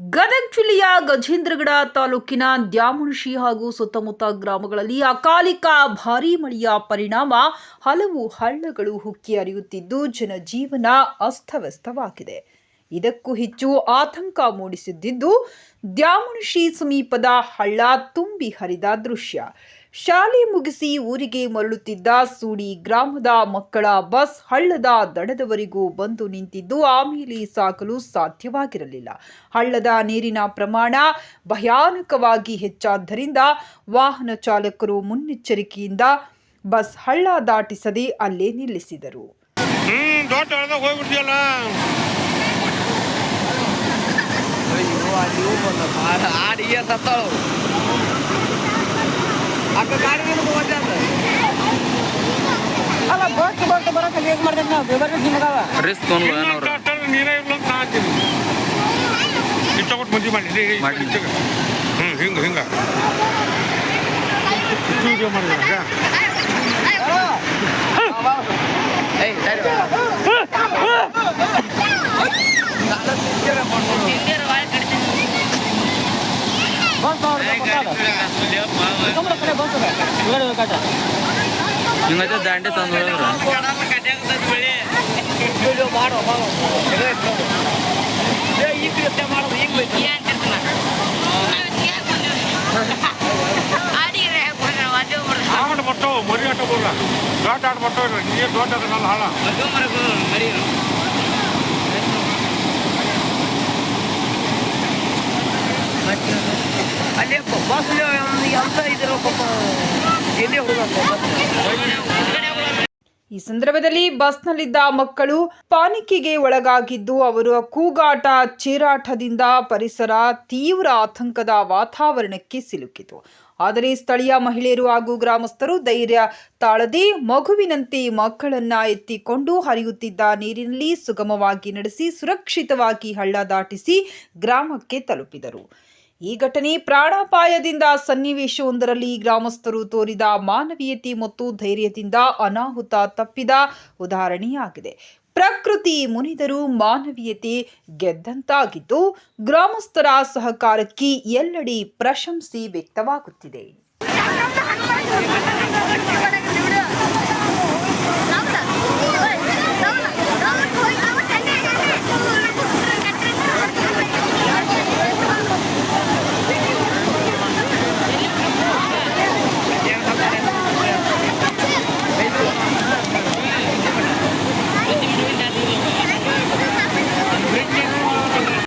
ಗದಗ ಜಿಲ್ಲೆಯ ಗಜೇಂದ್ರಗಡ ತಾಲೂಕಿನ ದ್ಯಾಮುಣಶಿ ಹಾಗೂ ಸುತ್ತಮುತ್ತ ಗ್ರಾಮಗಳಲ್ಲಿ ಅಕಾಲಿಕ ಭಾರೀ ಮಳೆಯ ಪರಿಣಾಮ ಹಲವು ಹಳ್ಳಗಳು ಹುಕ್ಕಿ ಹರಿಯುತ್ತಿದ್ದು ಜನಜೀವನ ಅಸ್ತವ್ಯಸ್ತವಾಗಿದೆ. ಇದಕ್ಕೂ ಹೆಚ್ಚು ಆತಂಕ ಮೂಡಿಸುತ್ತಿದ್ದು ದ್ಯಾಮುಣಶಿ ಸಮೀಪದ ಹಳ್ಳ ತುಂಬಿ ಹರಿದ ದೃಶ್ಯ. ಶಾಲೆ ಮುಗಿಸಿ ಊರಿಗೆ ಮರಳುತ್ತಿದ್ದ ಸೂಡಿ ಗ್ರಾಮದ ಮಕ್ಕಳ ಬಸ್ ಹಳ್ಳದ ದಡದವರೆಗೂ ಬಂದು ನಿಂತಿದ್ದು ಆಮೇಲೆ ಸಾಗಲು ಸಾಧ್ಯವಾಗಿರಲಿಲ್ಲ. ಹಳ್ಳದ ನೀರಿನ ಪ್ರಮಾಣ ಭಯಾನಕವಾಗಿ ಹೆಚ್ಚಾದ್ದರಿಂದ ವಾಹನ ಚಾಲಕರು ಮುನ್ನೆಚ್ಚರಿಕೆಯಿಂದ ಬಸ್ ಹಳ್ಳ ದಾಟಿಸದೆ ಅಲ್ಲೇ ನಿಲ್ಲಿಸಿದರು. ರಿಸ್ಕ್ ನೀರೇ ಇಲ್ಲ ಅಂತ ನಾ ಅಂತೀನಿ ಇಷ್ಟಪಟ್ಟು ಮಂದಿ ಮಾಡಿ ಹ್ಞೂ ಮಾಡಿ. ಹಿಂಗೆ ಹಿಂಗ. ವಿಡಿಯೋ ಸರಿ ಹಿಂಗೈತೆ ದಾಂಡೆ ತಂದು ವಿಡಿಯೋ ಮಾಡೋ ಮಾಡೋ ಏ ಈ ಕೃತ್ಯ ಮಾಡೋದು ಈಗ ಬೇಕು ಆಟ ಬರ್ತಾವ ಮರಿ ಆಟ ಬರಲ್ಲ ದೊಡ್ಡ ಆಟ ಬರ್ತಾವ ನೀರು ದೊಡ್ಡ ಅದನ್ನೆಲ್ಲ ಹಾಳ ಅಲ್ಲಿ ಬಸ್ ಈ ಸಂದರ್ಭದಲ್ಲಿ ಬಸ್ನಲ್ಲಿದ್ದ ಮಕ್ಕಳು ಪಾನಿಕೆಗೆ ಒಳಗಾಗಿದ್ದು ಅವರು ಕೂಗಾಟ, ಚೀರಾಟದಿಂದ ಪರಿಸರ ತೀವ್ರ ಆತಂಕದ ವಾತಾವರಣಕ್ಕೆ ಸಿಲುಕಿತು. ಆದರೆ ಸ್ಥಳೀಯ ಮಹಿಳೆಯರು ಹಾಗೂ ಗ್ರಾಮಸ್ಥರು ಧೈರ್ಯ ತಾಳದೆ ಮಗುವಿನಂತೆ ಮಕ್ಕಳನ್ನ ಎತ್ತಿಕೊಂಡು ಹರಿಯುತ್ತಿದ್ದ ನೀರಿನಲ್ಲಿ ಸುಗಮವಾಗಿ ನಡೆಸಿ, ಸುರಕ್ಷಿತವಾಗಿ ಹಳ್ಳ ದಾಟಿಸಿ ಗ್ರಾಮಕ್ಕೆ ತಲುಪಿದರು. ಈ ಘಟನೆ ಪ್ರಾಣಾಪಾಯದಿಂದ ಸನ್ನಿವೇಶವೊಂದರಲ್ಲಿ ಗ್ರಾಮಸ್ಥರು ತೋರಿದ ಮಾನವೀಯತೆ ಮತ್ತು ಧೈರ್ಯದಿಂದ ಅನಾಹುತ ತಪ್ಪಿದ ಉದಾಹರಣೆಯಾಗಿದೆ ಪ್ರಕೃತಿ ಮುನಿದರು ಮಾನವೀಯತೆ ಗೆದ್ದಂತಾಗಿದ್ದು, ಗ್ರಾಮಸ್ಥರ ಸಹಕಾರಕ್ಕೆ ಎಲ್ಲೆಡೆ ಪ್ರಶಂಸೆ ವ್ಯಕ್ತವಾಗುತ್ತಿದೆ.